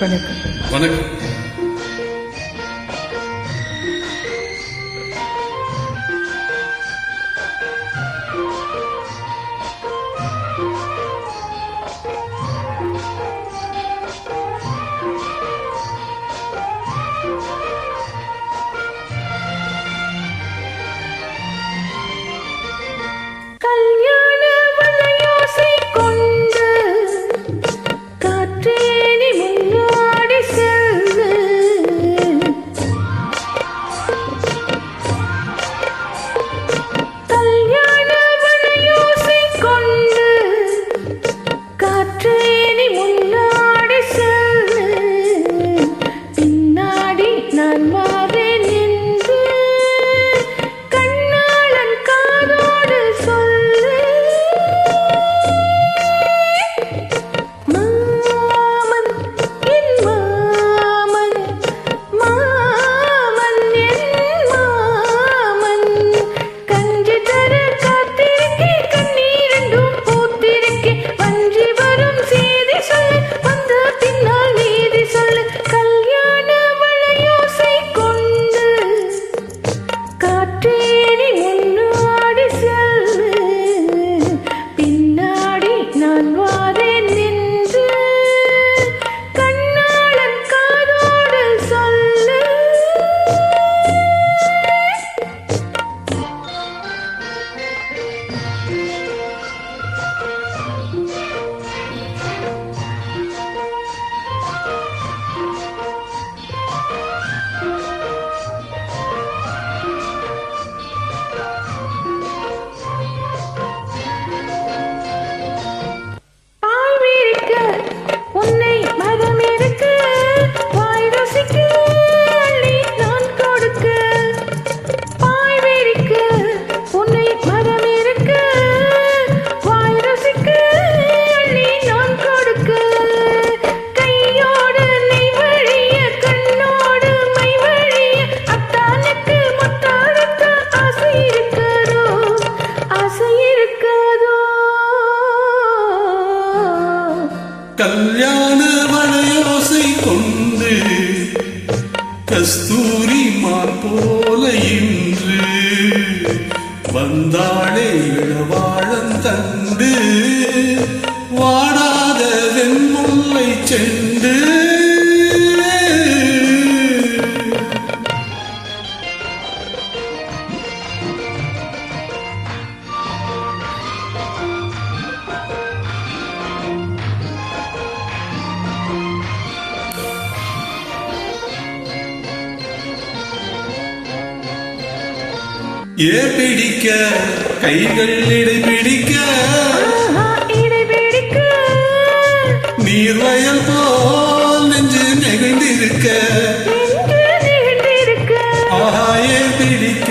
வணக்கம் வணக்கம் கல்யாண மழையோசை கொண்டு கஸ்தூரி மான் போல இன்று வந்தாளே இளவாழம் தண்டு வாடாத வெண்முல்லை சென்று ஏ பிடிக்க கைகள் இடை பிடிக்க நீர் வயல் போல் நெஞ்சு நெகிழ்ந்திருக்க. ஆஹா ஏ பிடிக்க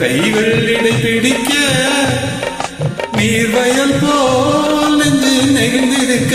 கைகள் இடை பிடிக்க நீர் வயல் போல் நெஞ்சு நெகிழ்ந்திருக்க.